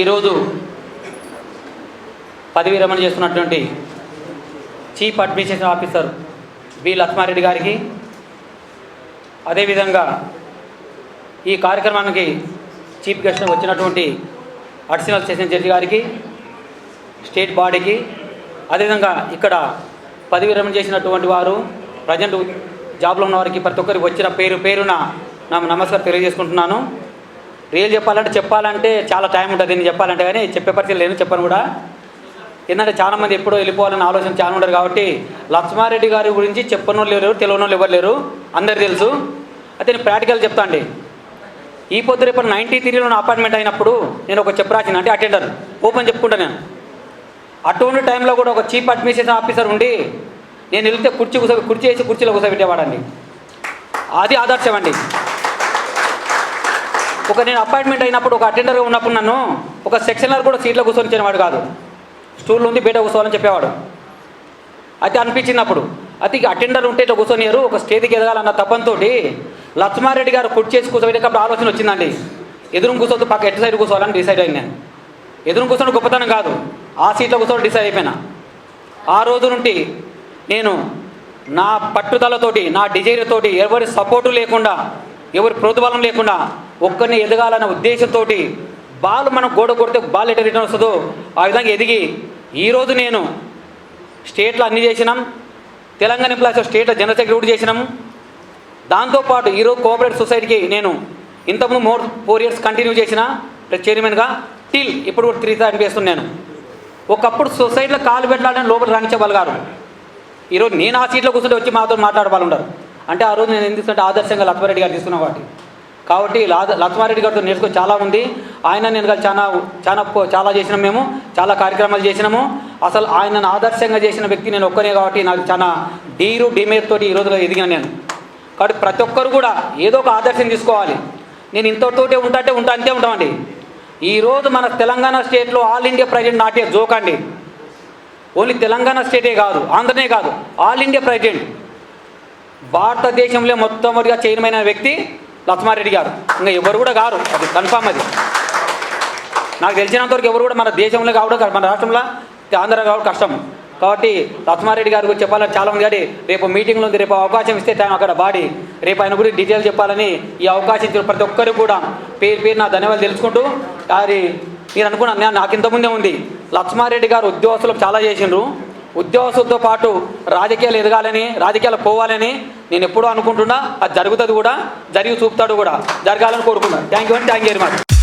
ఈరోజు పదవి విరమణ చేస్తున్నటువంటి chief administration officer B Lakshmareddy గారికి అదేవిధంగా ఈ కార్యక్రమానికి చీఫ్ గెస్ట్ వచ్చినటువంటి అడిషనల్ సెషన్ జడ్జి గారికి స్టేట్ బాడీకి అదేవిధంగా ఇక్కడ పదవి విరమణ చేసినటువంటి వారు ప్రజెంట్ జాబ్లో ఉన్న వారికి ప్రతి ఒక్కరికి వచ్చిన పేరు పేరున నా నమస్కారం తెలియజేసుకుంటున్నాను. రియల్ చెప్పాలంటే చెప్పాలంటే చాలా టైం ఉంటుంది నేను చెప్పాలంటే కానీ చెప్పే పరిస్థితి లేదు చెప్పను కూడా. ఏంటంటే చాలా మంది ఎప్పుడో వెళ్ళిపోవాలని ఆలోచన చాలా ఉండరు కాబట్టి లక్ష్మారెడ్డి గారి గురించి చెప్పని లేరు తెలియని వాళ్ళు ఎవరు లేరు అందరు తెలుసు. అయితే నేను ప్రాక్టికల్ చెప్తా అండి. ఈ పొద్దు రేపు నైంటీ త్రీలో నా అపార్ట్మెంట్ అయినప్పుడు నేను ఒక చెప్పరాసిన అంటే అటెండర్ ఓపెన్ చెప్పుకుంటా నేను. అటువంటి టైంలో కూడా ఒక చీఫ్ అడ్మినిస్ట్రేషన్ ఆఫీసర్ ఉండి నేను వెళ్తే కుర్చీ కూర్చో కుర్చీ వేసి కుర్చీలో కూర్చోబెట్టేవాడండి అది ఆదర్శం అండి. ఒక నేను అపాయింట్మెంట్ అయినప్పుడు ఒక అటెండర్గా ఉన్నప్పుడు నన్ను ఒక సెక్షనర్ కూడా సీట్లో కూర్చొని వాడు కాదు. స్టూల్ ఉంది బయట కూర్చోవాలని చెప్పేవాడు. అయితే అనిపించినప్పుడు అయితే ఇక అటెండర్ ఉంటే ఇట్లా కూర్చొనియరు ఒక స్టేజ్కి ఎదగాలన్న తప్పంతో లక్ష్మారెడ్డి గారు కుట్ చేసి కూర్చోబెట్టేటప్పుడు ఆలోచన వచ్చిందండి. ఎదురు కూర్చోవద్దు పక్క ఎటు సైడ్ కూర్చోవాలని డిసైడ్ అయింది నేను. ఎదురు కూర్చోవడం గొప్పతనం కాదు. ఆ సీట్లో కూర్చోవడం డిసైడ్ అయిపోయినా. ఆ రోజు నుండి నేను నా పట్టుదలతోటి నా డిజైర్తోటి ఎవరి సపోర్టు లేకుండా ఎవరి ప్రోద్బలం లేకుండా ఒక్కరిని ఎదగాలన్న ఉద్దేశంతో బాల్ మనం గోడ కొడితే బాల్ ఎట రిటర్న్ వస్తుందో ఆ విధంగా ఎదిగి ఈరోజు నేను స్టేట్లో అన్ని చేసినాం. తెలంగాణ ఎంప్లాయీస్ స్టేట్లో జనరల్ సెక్రటరీ చేసినాం. దాంతోపాటు ఈరోజు కోఆపరేటివ్ సొసైటీకి నేను ఇంతకుముందు మోర్ ఫోర్ ఇయర్స్ కంటిన్యూ చేసిన చైర్మన్గా టిల్ ఇప్పుడు కూడా త్రీ థర్టీ చేస్తున్నాను ఒకప్పుడు సొసైటీలో కాలు పెట్టాలని లోపల రాణించగలిగారు ఈరోజు నేను ఆ సీట్లో కూర్చుంటే వచ్చి మాతో మాట్లాడే వాళ్ళు ఉండరు. అంటే ఆ రోజు నేను ఎందుకంటే ఆదర్శంగా లక్ష్మారెడ్డి గారు తీసుకున్న వాటి కాబట్టి లక్ష్మారెడ్డి గారితో నేర్చుకుని చాలా ఉంది. ఆయన నేను చాలా చాలా చాలా చేసినాం మేము. చాలా కార్యక్రమాలు చేసినాము. అసలు ఆయనను ఆదర్శంగా చేసిన వ్యక్తి నేను ఒక్కనే కాబట్టి నాకు చాలా డీరు డిమేర్ తోటి ఈ రోజులో ఎదిగిన నేను. కాబట్టి ప్రతి ఒక్కరు కూడా ఏదో ఒక ఆదర్శం తీసుకోవాలి. నేను ఇంతతోటే ఉంటాంటే ఉంటా అంతే ఉంటామండి. ఈరోజు మన తెలంగాణ స్టేట్లో ఆల్ ఇండియా ప్రెసిడెంట్ నాటే జోకండి ఓన్లీ తెలంగాణ స్టేటే కాదు ఆంధ్రనే కాదు ఆల్ ఇండియా ప్రెసిడెంట్. భారతదేశంలో మొట్టమొదటిగా చైర్మన్ అయిన వ్యక్తి లక్ష్మారెడ్డి గారు. ఇంకా ఎవరు కూడా కారు. అది కన్ఫామ్ అది. నాకు తెలిసినంతవరకు ఎవరు కూడా మన దేశంలో కావడం మన రాష్ట్రంలో ఆంధ్ర కావడం కష్టం. కాబట్టి లక్ష్మారెడ్డి గారు గురించి చెప్పాలని చాలా ఉంది కానీ రేపు మీటింగ్లో ఉంది. రేపు అవకాశం ఇస్తే టైం అక్కడ బాడీ రేపు ఆయన గురించి డీటెయిల్ చెప్పాలని ఈ అవకాశం ఇచ్చిన ప్రతి ఒక్కరు కూడా పేరు పేరు నా ధన్యవాదాలు తెలుసుకుంటూ అది మీరు అనుకున్నాను నాకు ఇంతకుముందే ఉంది. లక్ష్మారెడ్డి గారు ఉద్యోగస్తులకు చాలా చేసిండ్రు. ఉద్యోగస్తులతో పాటు రాజకీయాలు ఎదగాలని రాజకీయాలు పోవాలని నేను ఎప్పుడూ అనుకుంటున్నా. అది జరుగుతుంది కూడా జరిగి చూపుతాడు కూడా. జరగాలని కోరుకున్నాను థ్యాంక్ యూ అండి థ్యాంక్ యూ వెరీ మచ్